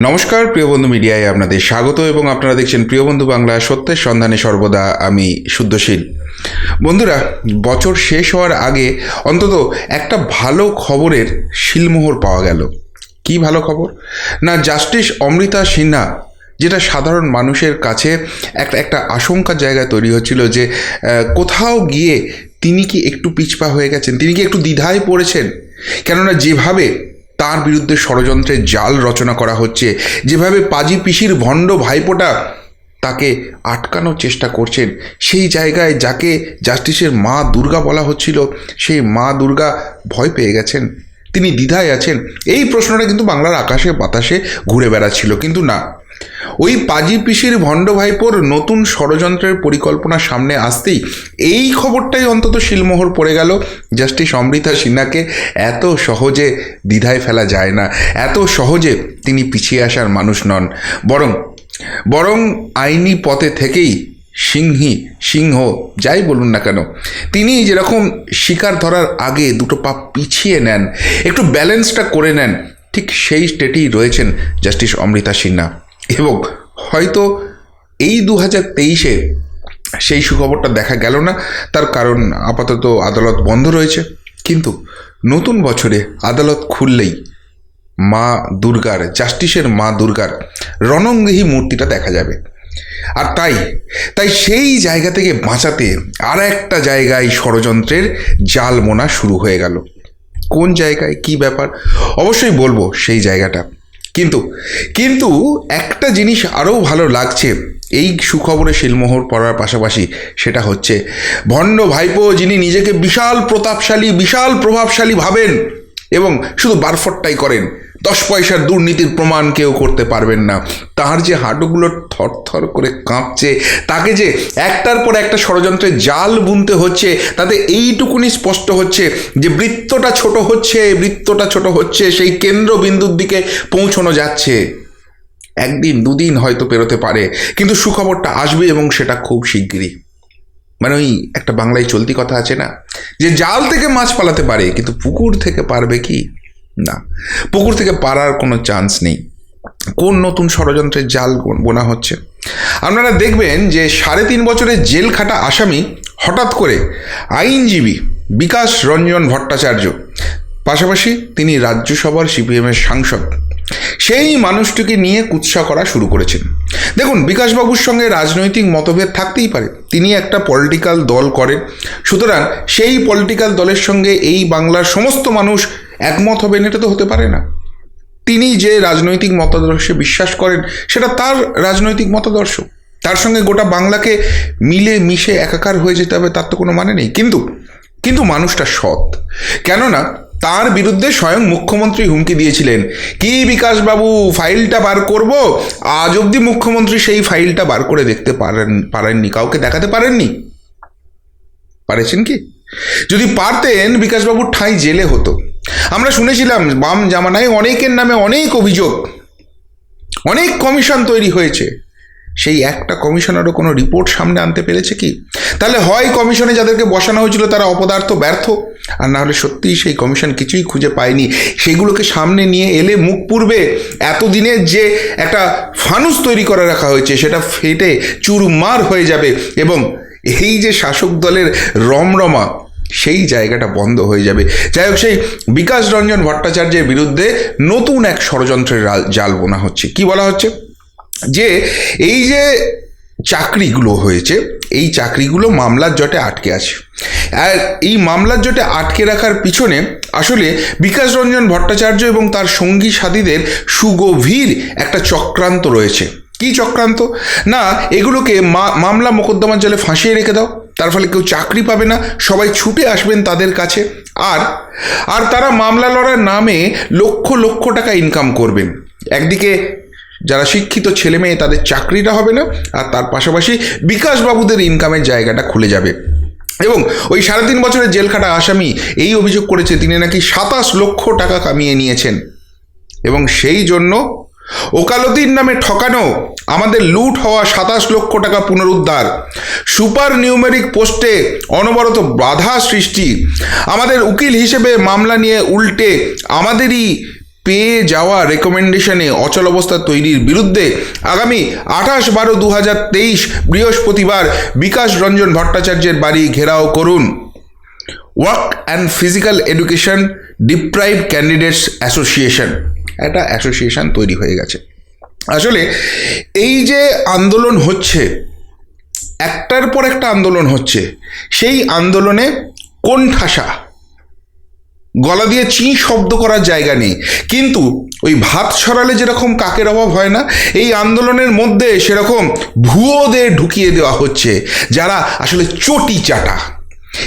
নমস্কার, প্রিয় বন্ধু মিডিয়ায় আপনাদের স্বাগত এবং আপনারা দেখছেন প্রিয় বন্ধু বাংলা, সত্যের সন্ধানে সর্বদা আমি শুদ্ধশীল। বন্ধুরা, বছর শেষ হওয়ার আগে অন্তত একটা ভালো খবরের শিলমোহর পাওয়া গেল। কি ভালো খবর? না, জাস্টিস অমৃতা সিনহা, যেটা সাধারণ মানুষের কাছে একটা একটা আশঙ্কার জায়গায় তৈরি হচ্ছিল যে কোথাও গিয়ে তিনি কি একটু পিছপা হয়ে গেছেন? তিনি কি একটু দ্বিধায় পড়েছেন? কেননা যেভাবে তার বিরুদ্ধে ষড়যন্ত্রের জাল রচনা করা হচ্ছে। যেভাবে পাজি পিসির ভণ্ড ভাইপোটা তাকে আটকানোর চেষ্টা করছেন, সেই জায়গায় যাকে জাস্টিসের মা দুর্গা বলা হচ্ছিল, সেই মা দুর্গা ভয় পেয়ে গেছেন। তিনি দ্বিধায় আছেন। এই প্রশ্নটা কিন্তু বাংলার আকাশে বাতাসে ঘুরে বেড়াচ্ছিল। কিন্তু না ওই পাজি পিসির ভণ্ড ভাইপোর নতুন ষড়যন্ত্রের পরিকল্পনা সামনে আসতেই এই খবরটাই অন্তত শিলমোহর পড়ে গেল। জাস্টিস অমৃতা সিনহাকে এত সহজে দ্বিধায় ফেলা যায় না। এত সহজে তিনি পিছিয়ে আসার মানুষ নন। বরং বরং আইনি পথে থেকেই সিংহী, সিংহ, যাই বলুন না কেন, তিনি যেরকম শিকার ধরার আগে দুটো পা পিছিয়ে নেন, একটু ব্যালেন্সটা করে নেন, ঠিক সেই স্টেটেই রয়েছেন জাস্টিস অমৃতা সিনহা। এবং হয়তো এই দু হাজার তেইশে সেই সুখবরটা দেখা গেল না। তার কারণ আপাতত আদালত বন্ধ রয়েছে। কিন্তু নতুন বছরে আদালত খুললেই মা দুর্গার, জাস্টিসের মা দুর্গার রণঙ্গিহী মূর্তিটা দেখা যাবে। আর তাই তাই সেই জায়গা থেকে বাঁচাতে আর একটা জায়গায় ষড়যন্ত্রের জাল মোনা শুরু হয়ে গেল। কোন জায়গায়, কি ব্যাপার? অবশ্যই বলব সেই জায়গাটা। কিন্তু কিন্তু একটা জিনিস আরও ভালো লাগছে, এই সুখবরে শিলমোহর পড়ার পাশাপাশি সেটা হচ্ছে, ভণ্ড ভাইপো যিনি নিজেকে বিশাল প্রতাপশালী, বিশাল প্রভাবশালী ভাবেন এবং শুধু বারফটটাই করেন দশ পয়সার দুর্নীতির প্রমাণ কেউ করতে পারবেন না। তার যে হাঁটুগুলো থরথর করে কাঁপছে, তাকে যে একটার পর একটা ষড়যন্ত্রের জাল বুনতে হচ্ছে, তাতে এইটুকুনি স্পষ্ট হচ্ছে যে বৃত্তটা ছোট হচ্ছে, বৃত্তটা ছোট হচ্ছে, সেই কেন্দ্রবিন্দুর দিকে পৌঁছানো যাচ্ছে। একদিন, দুদিন হয়তো পেরোতে পারে, কিন্তু সুখবরটা আসবে এবং সেটা খুব শিগগিরই। মানে ওই একটা বাংলায় চলতি কথা আছে না? যে জাল থেকে মাছ পালাতে পারে, কিন্তু পুকুর থেকে পারবে কি? না। পুকুর থেকে পারার কোনো চান্স নেই। কোন নতুন ষড়যন্ত্রের জাল বোনা হচ্ছে? আপনারা দেখবেন যে সাড়ে তিন বছরের জেল খাটা আসামি হঠাৎ করে আইনজীবী বিকাশ রঞ্জন ভট্টাচার্য, পাশাপাশি তিনি রাজ্যসভার সিপিএমের সাংসদ। সেই মানুষটিকে নিয়ে কুৎসা করা শুরু করেছেন। দেখুন, বিকাশবাবুর সঙ্গে রাজনৈতিক মতভেদ থাকতেই পারে। তিনি একটা পলিটিক্যাল দল করেন। সুতরাং সেই পলিটিক্যাল দলের সঙ্গে এই বাংলার সমস্ত মানুষ একমত হবেন এটা তো হতে পারে না। তিনি যে রাজনৈতিক মতাদর্শে বিশ্বাস করেন, সেটা তার রাজনৈতিক মতাদর্শ। তার সঙ্গে গোটা বাংলাকে মিলে মিশে একাকার হয়ে যেতে হবে, তার তো কোনো মানে নেই। কিন্তু কিন্তু মানুষটা সৎ। কেননা, তার বিরুদ্ধে স্বয়ং মুখ্যমন্ত্রী হুমকি দিয়েছিলেন। কি বিকাশবাবু, ফাইলটা বার করব? আজ অবধি মুখ্যমন্ত্রী সেই ফাইলটা বার করে দেখতে পারেন, পারেননি। কাউকে দেখাতে পারেননি? পারেছেন কি? যদি পারতেন, বিকাশবাবুর ঠাঁই জেলে হতো। আমরা শুনেছিলাম, বাম জামানায় অনেকের নামে অনেক অভিযোগ, অনেক কমিশন তৈরি হয়েছে। সেই একটা কমিশনেরও কোনো রিপোর্ট সামনে আনতে পেরেছে কি? তাহলে হয় কমিশনে যাদেরকে বসানো হয়েছিল তারা অপদার্থ, ব্যর্থ, আর না হলে সত্যিই সেই কমিশন কিছুই খুঁজে পায়নি। সেগুলোকে সামনে নিয়ে এলে মুখ পূর্বে এতদিনের যে একটা ফানুস তৈরি করে রাখা হয়েছে, সেটা ফেটে চুরমার হয়ে যাবে। এবং এই যে শাসক দলের রমরমা সেই জায়গাটা বন্ধ হয়ে যাবে। যাই হোক, সেই বিকাশ রঞ্জন ভট্টাচার্যের বিরুদ্ধে নতুন এক ষড়যন্ত্রের জাল বোনা হচ্ছে। কি বলা হচ্ছে? যে এই যে চাকরিগুলো হয়েছে, এই চাকরিগুলো মামলার জটে আটকে আছে। আর এই মামলার জটে আটকে রাখার পিছনে আসলে বিকাশ রঞ্জন ভট্টাচার্য এবং তার সঙ্গী সাথীদের সুগভীর একটা চক্রান্ত রয়েছে। কি চক্রান্ত? না, এগুলোকে মামলা মোকদ্দমার জলে ফাঁসিয়ে রেখে দাও। তার ফলে কেউ চাকরি পাবে না, সবাই ছুটে আসবেন তাদের কাছে। আর আর তারা মামলা লড়ার নামে লক্ষ লক্ষ টাকা ইনকাম করবেন একদিকে যারা শিক্ষিত ছেলে মেয়ে, তাদের চাকরিটা হবে না, আর তার পাশাপাশি বিকাশবাবুদের ইনকামের জায়গাটা খুলে যাবে। এবং ওই সাড়ে তিন বছরের জেল খাটা আসামি এই অভিযোগ করেছে, তিনি নাকি সাতাশ লক্ষ টাকা কামিয়ে নিয়েছেন। এবং সেই জন্য ওকালতির নামে ঠকানো আমাদের লুট হওয়া সাতাশ লক্ষ টাকা পুনরুদ্ধার। সুপার নিউমেরিক পোস্টে অনবরত বাধা সৃষ্টি। আমাদের উকিল হিসেবে মামলা নিয়ে উল্টে আমাদেরই পেয়ে যাওয়া রেকমেন্ডেশনে অচল অবস্থা তৈরির বিরুদ্ধে আগামী আঠাশ বারো দু হাজার তেইশ বৃহস্পতিবার বিকাশ রঞ্জন ভট্টাচার্যের বাড়ি ঘেরাও করুন। Work and physical education deprive candidates association. একটা অ্যাসোসিয়েশন তৈরি হয়ে গেছে। আসলে এই যে আন্দোলন হচ্ছে, একটার পর একটা আন্দোলন হচ্ছে, সেই আন্দোলনে কোন ঠাসা? গলা দিয়ে চি শব্দ করার জায়গা নেই। কিন্তু ওই ভাত ছড়ালে যেরকম কাকের অভাব হয় না, এই আন্দোলনের মধ্যে সেরকম ভুয়োদের ঢুকিয়ে দেওয়া হচ্ছে, যারা আসলে চটি চাটা।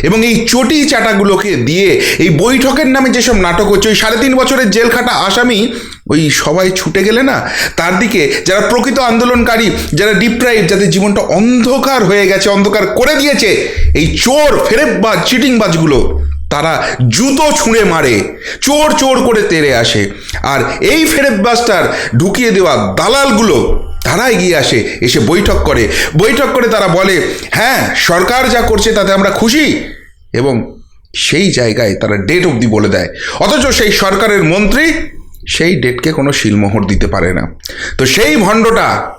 এবং এই চটি চাটাগুলোকে দিয়ে এই বৈঠকের নামে যেসব নাটক হচ্ছে, ওই সাড়ে তিন বছরের জেল খাটা আসামি, ওই সবাই ছুটে গেলে না, তার দিকে যারা প্রকৃত আন্দোলনকারী, যারা ডিপ্রাইভ যাদের জীবনটা অন্ধকার হয়ে গেছে, অন্ধকার করে দিয়েছে, এই চোর, ফেরেববাজ, চিটিংবাজগুলো, তারা জুতো ছুঁড়ে মারে, চোর চোর করে তেড়ে আসে। আর এই ফেরেববাজটার ঢুকিয়ে দেওয়া দালালগুলো তারা এগিয়ে আসে, এসে বৈঠক করে। বৈঠক করে তারা বলে হ্যাঁ সরকার যা করছে তাতে আমরা খুশি। এবং সেই জায়গায় তারা ডেট অবধি বলে দেয়। অথচ সেই সরকারের মন্ত্রী সেই ডেটকে কোনো শিলমোহর দিতে পারে না। তো সেই ভণ্ডটা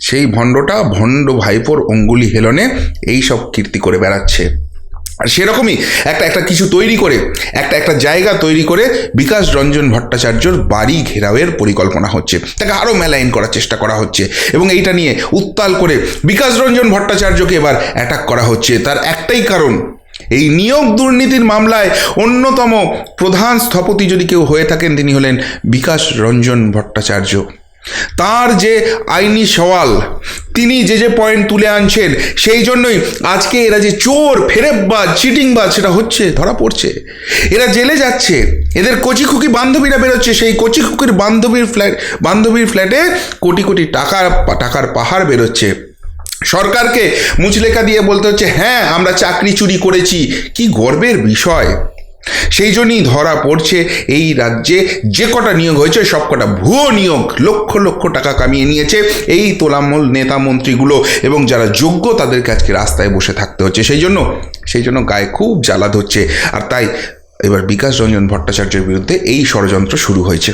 সেই ভণ্ডটা ভণ্ড ভাইপোর অঙ্গুলি হেলনে এই সব কীর্তি করে বেড়াচ্ছে। আর সেরকমই একটা একটা কিছু তৈরি করে, একটা একটা জায়গা তৈরি করে বিকাশ রঞ্জন ভট্টাচার্যর বাড়ি ঘেরাওয়ের পরিকল্পনা হচ্ছে। তাকে আরও মেলাইন করার চেষ্টা করা হচ্ছে এবং এইটা নিয়ে উত্তাল করে বিকাশ রঞ্জন ভট্টাচার্যকে এবার অ্যাটাক করা হচ্ছে। তার একটাই কারণ, এই নিয়োগ দুর্নীতির মামলায় অন্যতম প্রধান স্থপতি যদি কেউ হয়ে থাকেন, তিনি হলেন বিকাশ রঞ্জন ভট্টাচার্য। তার যে আইনি সওয়াল, তিনি যে যে পয়েন্ট তুলে আনছেন, সেই জন্যই আজকে এরা যে চোর, ফেরেববাজ, চিটিংবাজ, সেটা হচ্ছে, ধরা পড়ছে। এরা জেলে যাচ্ছে। এদের কচি খুকি বান্ধবীরা বেরোচ্ছে। সেই কচি খুকির বান্ধবীর ফ্ল্যাট বান্ধবীর ফ্ল্যাটে কোটি কোটি টাকার টাকার পাহাড় বেরোচ্ছে। সরকারকে মুচলেখা দিয়ে বলতে হচ্ছে হ্যাঁ আমরা চাকরি চুরি করেছি। কি গর্বের বিষয়। সেই জন্যই ধরা পড়ছে এই রাজ্যে যে কটা নিয়োগ হয়েছে, সব কটা ভুয়ো নিয়োগ, লক্ষ লক্ষ টাকা কামিয়ে নিয়েছে এই তোলামূল নেতা মন্ত্রীগুলো এবং যারা যোগ্য তাদেরকে আজকে রাস্তায় বসে থাকতে হচ্ছে। সেই জন্য সেই জন্য গায়ে খুব জ্বালা ধরছে। আর তাই এবার বিকাশ রঞ্জন ভট্টাচার্যের বিরুদ্ধে এই ষড়যন্ত্র শুরু হয়েছে।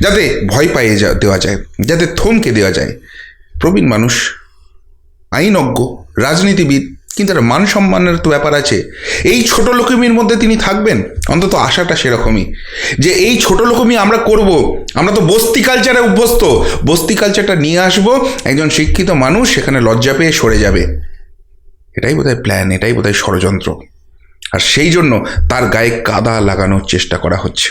যাতে ভয় পাইয়ে দেওয়া যায়, যাতে থমকে দেওয়া যায়। প্রবীণ মানুষ, আইনজ্ঞ, রাজনীতিবিদ কিন্তু একটা মান সম্মানের তো ব্যাপার আছে। এই ছোট লোকমির মধ্যে তিনি থাকবেন, অন্তত আশাটা সেরকমই। যে এই ছোট লোকমি আমরা করব, আমরা তো বস্তি কালচারে অভ্যস্ত, বস্তি কালচারটা নিয়ে আসব, একজন শিক্ষিত মানুষ সেখানে লজ্জা পেয়ে সরে যাবে। এটাই বোধহয় প্ল্যান এটাই বোধহয় ষড়যন্ত্র। আর সেই জন্য তার গায়ে কাদা লাগানোর চেষ্টা করা হচ্ছে।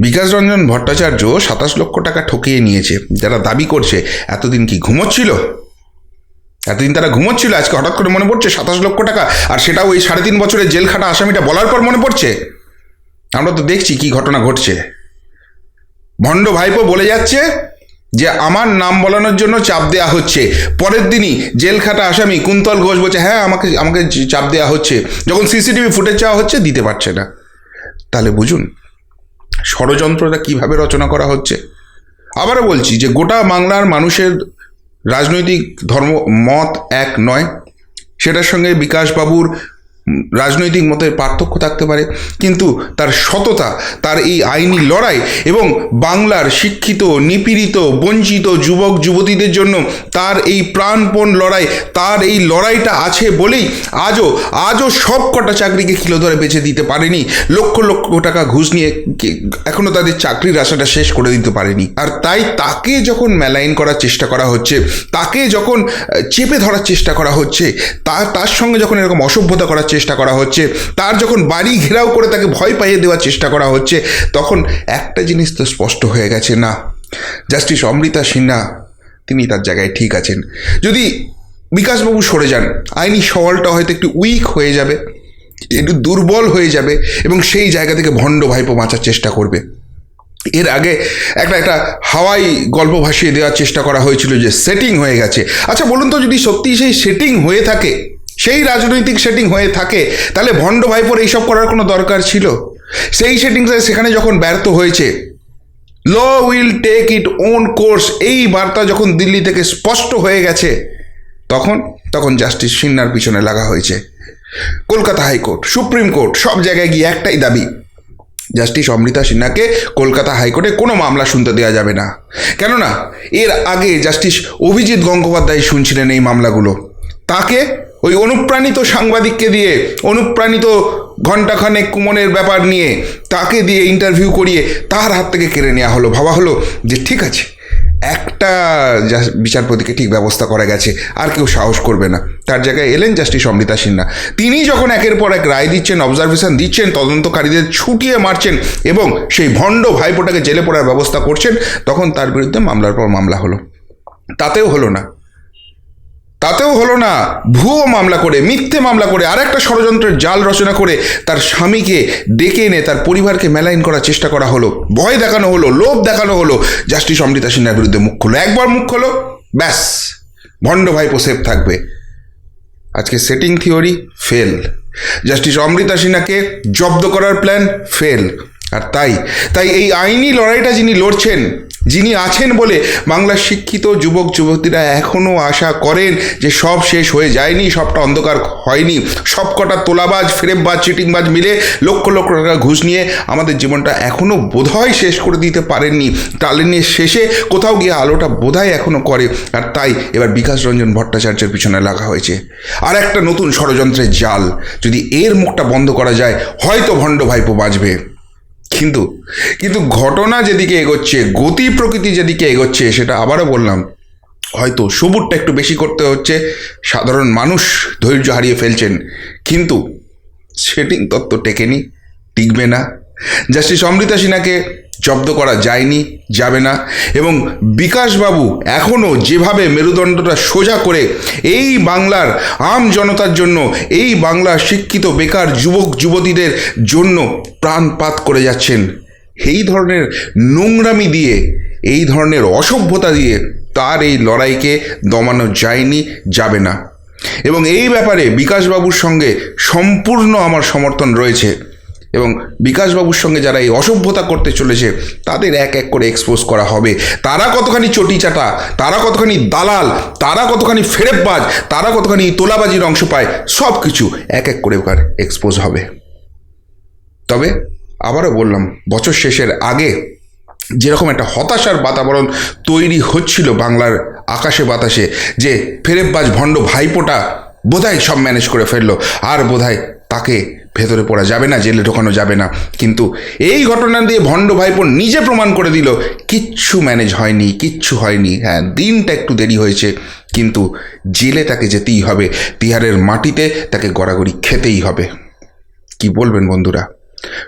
বিকাশ রঞ্জন ভট্টাচার্য সাতাশ লক্ষ টাকা ঠকিয়ে নিয়েছে, যারা দাবি করছে, এতদিন কি ঘুমোচ্ছিল? এতদিন তারা ঘুমোচ্ছিল, আজকে হঠাৎ করে মনে পড়ছে সাতাশ লক্ষ টাকা, আর সেটাও ওই সাড়ে তিন বছরের জেল খাটা আসামিটা বলার পর মনে পড়ছে? আমরা তো দেখছি কি ঘটনা ঘটছে। ভণ্ড ভাইপো বলে যাচ্ছে যে, আমার নাম বলানোর জন্য চাপ দেওয়া হচ্ছে। পরের দিনই জেল খাটা আসামি কুন্তল ঘোষ বলছে হ্যাঁ আমাকে আমাকে চাপ দেওয়া হচ্ছে। যখন সিসিটিভি ফুটেজ চাওয়া হচ্ছে, দিতে পারছে না। তাহলে বুঝুন, ষড়যন্ত্রটা কীভাবে রচনা করা হচ্ছে? আবারও বলছি যে, গোটা বাংলার মানুষের রাজনৈতিক ধর্ম মত এক নয়। সেটার সঙ্গে বিকাশবাবুর রাজনৈতিক মতের পার্থক্য থাকতে পারে, কিন্তু তার সততা, তার এই আইনি লড়াই এবং বাংলার শিক্ষিত, নিপীড়িত, বঞ্চিত যুবক, যুবতীদের জন্য তার এই প্রাণপণ লড়াই, তার এই লড়াইটা আছে বলেই আজও আজও সব কটা চাকরিকে কিলো ধরে বেঁচে দিতে পারেনি। লক্ষ লক্ষ টাকা ঘুষ নিয়ে এখনও তাদের চাকরির আশাটা শেষ করে দিতে পারেনি। আর তাই তাকে যখন মেলাইন করার চেষ্টা করা হচ্ছে, তাকে যখন চেপে ধরার চেষ্টা করা হচ্ছে তার তার সঙ্গে যখন এরকম অসভ্যতা করার চেষ্টা করা হচ্ছে। তার যখন বাড়ি ঘেরাও করে তাকে ভয় পাইয়ে দেওয়ার চেষ্টা করা হচ্ছে, তখন একটা জিনিস তো স্পষ্ট হয়ে গেছে, না। জাস্টিস অমৃতা সিনহা, তিনি তার জায়গায় ঠিক আছেন। যদি বিকাশবাবু সরে যান, আইনি সওয়ালটা হয়তো একটু উইক হয়ে যাবে, একটু দুর্বল হয়ে যাবে, এবং সেই জায়গা থেকে ভণ্ড ভাইপো বাঁচার চেষ্টা করবে। এর আগে একটা একটা হাওয়াই গল্প ভাসিয়ে দেওয়ার চেষ্টা করা হয়েছিল যে সেটিং হয়ে গেছে। আচ্ছা বলুন তো যদি সত্যি সেই সেটিং হয়ে থাকে সেই রাজনৈতিক সেটিং হয়ে থাকে, তাহলে ভণ্ড ভাইপোর এইসব করার কোনো দরকার ছিল? সেই সেটিং সেখানে যখন ব্যর্থ হয়েছে law will take it own course এই বার্তা যখন দিল্লি থেকে স্পষ্ট হয়ে গেছে, তখন তখন জাস্টিস সিন্নার পিছনে লাগা হয়েছে। কলকাতা হাইকোর্ট, সুপ্রিম কোর্ট, সব জায়গায় গিয়ে একটাই দাবি জাস্টিস অমৃতা সিনহাকে কলকাতা হাইকোর্টে কোনো মামলা শুনতে দেওয়া যাবে না। কেননা, এর আগে জাস্টিস অভিজিৎ গঙ্গোপাধ্যায় শুনছিলেন এই মামলাগুলো। তাকে ওই অনুপ্রাণিত সাংবাদিককে দিয়ে, অনুপ্রাণিত ঘণ্টাখানেক কুমনের ব্যাপার নিয়ে, তাকে দিয়ে ইন্টারভিউ করিয়ে তার হাত থেকে কেড়ে নেওয়া হলো। ভাবা হলো যে ঠিক আছে, একটা বিচারপতিকে ঠিক ব্যবস্থা করা গেছে, আর কেউ সাহস করবে না। তার জায়গায় এলেন জাস্টিস অমৃতা সিনহা। তিনি যখন একের পর এক রায় দিচ্ছেন অবজারভেশন দিচ্ছেন, তদন্তকারীদের ছুটিয়ে মারছেন এবং সেই ভণ্ড ভাইপোটাকে জেলে পড়ার ব্যবস্থা করছেন, তখন তার বিরুদ্ধে মামলার পর মামলা হলো। তাতেও হলো না। তাতেও হলো না। ভুয়ো মামলা করে, মিথ্যে মামলা করে আর একটা ষড়যন্ত্রের জাল রচনা করে তার স্বামীকে ডেকে এনে তার পরিবারকে মেলাইন করার চেষ্টা করা হলো। ভয় দেখানো হলো, লোভ দেখানো হলো। জাস্টিস অমৃতা সিনহার বিরুদ্ধে মুখ খোলো। একবার মুখ খোলো, ব্যাস। ভণ্ড ভাইপো সেফ থাকবে। আজকে setting theory, fail. Justice Amrita সিনহাকে জব্দ করার প্ল্যান, ফেল। আর তাই তাই এই আইনি লড়াইটা যিনি লড়ছেন যিনি আছেন বলে বাংলার শিক্ষিত যুবক, যুবতীরা এখনও আশা করেন যে সব শেষ হয়ে যায়নি, সবটা অন্ধকার হয়নি। সব কটা তোলাবাজ, ফেরেববাজ, চিটিংবাজ মিলে লক্ষ লক্ষ টাকা ঘুষ নিয়ে আমাদের জীবনটা এখনও বোধহয় শেষ করে দিতে পারেননি। টালেনের শেষে কোথাও গিয়ে আলোটা বোধহয় এখনও করে। আর তাই এবার বিকাশ রঞ্জন ভট্টাচার্যের পিছনে লাগা হয়েছে। আর একটা নতুন ষড়যন্ত্রের জাল, যদি এর মুখটা বন্ধ করা যায়, হয়তো ভণ্ড ভাইপো বাঁচবে। কিন্তু কিন্তু ঘটনা যেদিকে এগোচ্ছে, গতি প্রকৃতি যেদিকে এগোচ্ছে, সেটা আবারও বললাম, হয়তো সবুরটা একটু বেশি করতে হচ্ছে, সাধারণ মানুষ ধৈর্য হারিয়ে ফেলছেন, কিন্তু সেটিং তত্ত্ব টেকেনি, টিকবে না। জাস্টিস অমৃতা সিনহাকে জব্দ করা যায়নি, যাবে না। এবং বিকাশবাবু এখনও যেভাবে মেরুদণ্ডটা সোজা করে এই বাংলার আম জনতার জন্য, এই বাংলার শিক্ষিত বেকার যুবক, যুবতীদের জন্য প্রাণপাত করে যাচ্ছেন এই ধরনের নোংরামি দিয়ে, এই ধরনের অসভ্যতা দিয়ে তার এই লড়াইকে দমানো যায়নি, যাবে না। এবং এই ব্যাপারে বিকাশবাবুর সঙ্গে সম্পূর্ণ আমার সমর্থন রয়েছে। এবং বিকাশবাবুর সঙ্গে যারা এই অসভ্যতা করতে চলেছে, তাদের এক এক করে এক্সপোজ করা হবে। তারা কতখানি চটি চাটা তারা কতখানি দালাল, তারা কতখানি ফেরেববাজ, তারা কতখানি তোলাবাজির অংশ পায় সব কিছু এক এক করে ওখানে এক্সপোজ হবে। তবে আবারও বললাম, বছর শেষের আগে যেরকম একটা হতাশার বাতাবরণ তৈরি হচ্ছিল বাংলার আকাশে বাতাসে, যে ফেরেববাজ ভণ্ড ভাইপোটা বোধহয় সব ম্যানেজ করে ফেলল, আর বোধহয় তাকে ভেতরে পড়া যাবে না, জেলে ঢোকানো যাবে না। কিন্তু এই ঘটনা দিয়ে ভণ্ড ভাইপো নিজে প্রমাণ করে দিল, কিচ্ছু ম্যানেজ হয়নি, কিচ্ছু হয়নি। হ্যাঁ দিনটা একটু দেরি হয়েছে, কিন্তু জেলে তাকে যেতেই হবে, তিহারের মাটিতে তাকে গড়াগড়ি খেতেই হবে। কি বলবেন বন্ধুরা?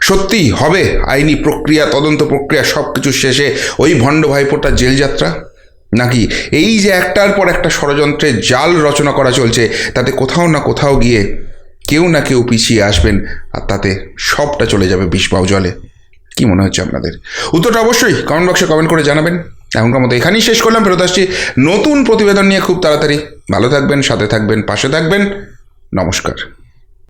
সত্যিই হবে, আইনি প্রক্রিয়া, তদন্ত প্রক্রিয়া সব কিছু শেষে ওই ভণ্ড ভাইপোটার জেল যাত্রা নাকি এই যে একটার পর একটা ষড়যন্ত্রের জাল রচনা করা চলছে, তাতে কোথাও না কোথাও গিয়ে কেউ না কেউ পিছিয়ে আসবেন আর তাতে সবটা চলে যাবে বিষবাউ জলে। কী মনে হচ্ছে আপনাদের? উত্তরটা অবশ্যই কমেন্ট বক্সে কমেন্ট করে জানাবেন। এখনকার মতো এখানেই শেষ করলাম। ফেরত আসছি নতুন প্রতিবেদন নিয়ে খুব তাড়াতাড়ি। ভালো থাকবেন, সাথে থাকবেন, পাশে থাকবেন। নমস্কার।